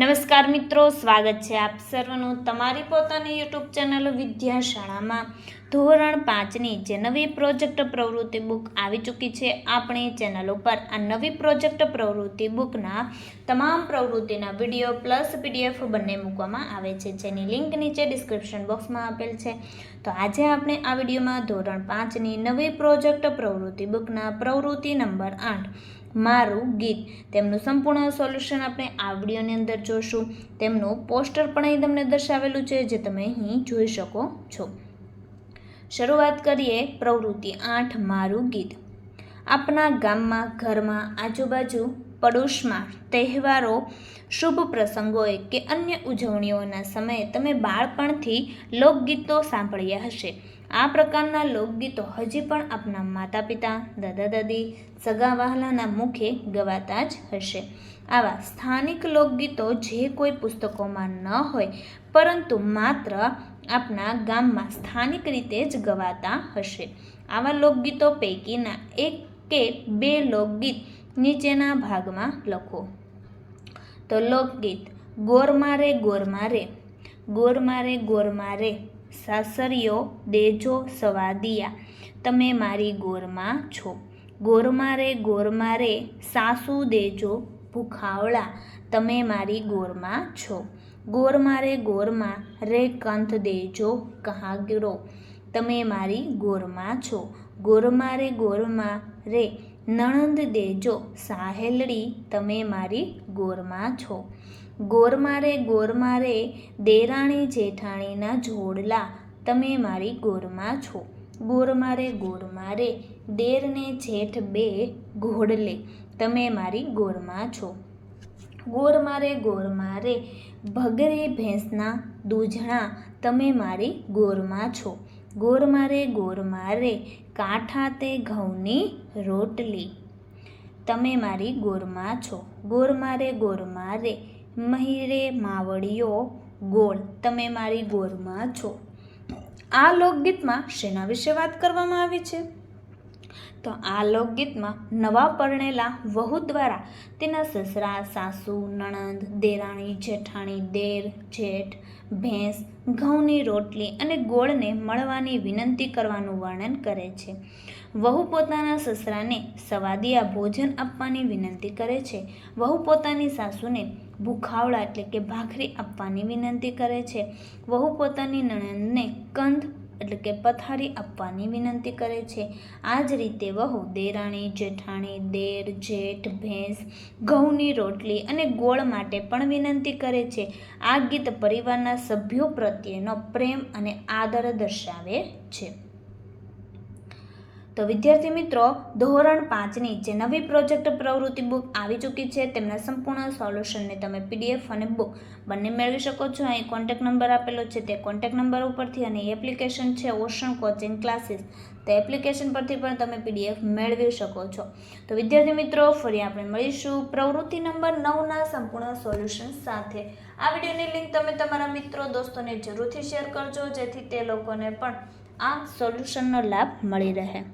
નમસ્કાર મિત્રો, સ્વાગત છે આપ સર્વનું તમારી પોતાની યુટ્યુબ ચેનલ વિદ્યાશાળામાં. ધોરણ પાંચની જે નવી પ્રોજેક્ટ પ્રવૃત્તિ બુક આવી ચૂકી છે આપણી ચેનલ ઉપર. આ નવી પ્રોજેક્ટ પ્રવૃત્તિ બુકના તમામ પ્રવૃત્તિના વીડિયો પ્લસ પીડીએફ બંને મૂકવામાં આવે છે, જેની લિંક નીચે ડિસ્ક્રિપ્શન બોક્સમાં આપેલ છે. તો આજે આપણે આ વિડીયોમાં ધોરણ પાંચની નવી પ્રોજેક્ટ પ્રવૃત્તિ બુકના પ્રવૃત્તિ નંબર આઠ મારું ગીત. તેમનું સંપૂર્ણ સોલ્યુશન આપણે આ વિડીયોની અંદર જોશું. તેમનું પોસ્ટર પણ અહીં તમને દર્શાવેલું છે, જે તમે અહીં જોઈ શકો છો. શરૂઆત કરીએ પ્રવૃત્તિ આઠ, મારું ગીત. આપના ગામમાં, ઘરમાં, આજુબાજુ પડોશમાં તહેવારો, શુભ પ્રસંગોએ કે અન્ય ઉજવણીઓના સમયે તમે બાળપણથી લોકગીતો સાંભળ્યા હશે. આ પ્રકારના લોકગીતો હજી પણ આપના માતા પિતા દાદા દાદી, સગા વહાલાના મુખે ગવાતા જ હશે. આવા સ્થાનિક લોકગીતો જે કોઈ પુસ્તકોમાં ન હોય, પરંતુ માત્ર આપના ગામમાં સ્થાનિક રીતે જ ગવાતા હશે. આવા લોકગીતો પૈકીના એક કે બે લોકગીત નીચેના ભાગમાં લખો. તો લોકગીત, ગોર મારે ગોર મારે સાસરિયો દેજો, સવાદિયા, તમે મારી ગોરમાં છો. ગોર મારે ગોર મારે, સાસુ, દેજો, ભૂખાવળા, તમે મારી ગોરમાં છો. ગોર મારે, ગોરમાં, રે કંથ, દેજો, કહાગરો, તમે મારી ગોરમાં છો. ગોર મારે, ગોરમાં, રે નણંદ દેજો, સાહેલડી, તમે મારી ગોરમાં છો. ગોરમારે ગોરમારે, દેરાણી જેઠાણીના જોડલા, તમે મારી ગોરમાં છો. ગોરમારે ગોરમારે, દેરને જેઠ બે ઘોડલે, તમે મારી ગોરમાં છો. ગોરમારે ગોરમારે, ભગરે ભેંસના દૂધણા તમે મારી ગોરમાં છો. ગોરમારે ગોરમારે કાંઠા તે ઘઉંની રોટલી. તમે મારી ગોરમાં છો. ગોરમારે ગોરમારે મહિરે માવડીઓ ગોળ. તમે મારી ગોરમાં છો. આ લોકગીતમાં શેના વિશે વાત કરવામાં આવી છે? તો આ લોકગીતમાં નવા પરણેલા વહુ દ્વારા તેના સસરા, સાસુ, નણંદ, દેરાણી, જેઠાણી, દેર, જેઠ, ભેંસ, ઘઉંની રોટલી અને ગોળને મળવાની વિનંતી કરવાનું વર્ણન કરે છે. વહુ પોતાના સસરાને સવાદિયા ભોજન આપવાની વિનંતી કરે છે. વહુ પોતાની સાસુને ભૂખાવડા એટલે કે ભાખરી આપવાની વિનંતી કરે છે. વહુ પોતાની નણંદને કંદ એટલે કે પથારી આપવાની વિનંતી કરે છે. આ જ રીતે વહુ, દેરાણી, જેઠાણી, દેર, જેઠ, ભેંસ, ઘઉંની રોટલી અને ગોળ માટે પણ વિનંતી કરે છે. આ ગીત પરિવારના સભ્યો પ્રત્યેનો પ્રેમ અને આદર દર્શાવે છે. તો વિદ્યાર્થી મિત્રો, ધોરણ પાંચની જે નવી પ્રોજેક્ટ પ્રવૃત્તિ બુક આવી ચૂકી છે, તેમના સંપૂર્ણ સોલ્યુશનને તમે પીડીએફ અને બુક બંને મેળવી શકો છો. અહીં કોન્ટેક નંબર આપેલો છે, તે કોન્ટેક નંબર ઉપરથી અને એપ્લિકેશન છે ઓશન કોચિંગ ક્લાસીસ તે એપ્લિકેશન પરથી પણ તમે પીડીએફ મેળવી શકો છો. તો વિદ્યાર્થી મિત્રો, ફરી આપણે મળીશું પ્રવૃત્તિ નંબર નવના સંપૂર્ણ સોલ્યુશન સાથે. આ વિડીયોની લિંક તમે તમારા મિત્રો, દોસ્તોને જરૂરથી શેર કરજો, જેથી તે લોકોને પણ આ સોલ્યુશનનો લાભ મળી રહે.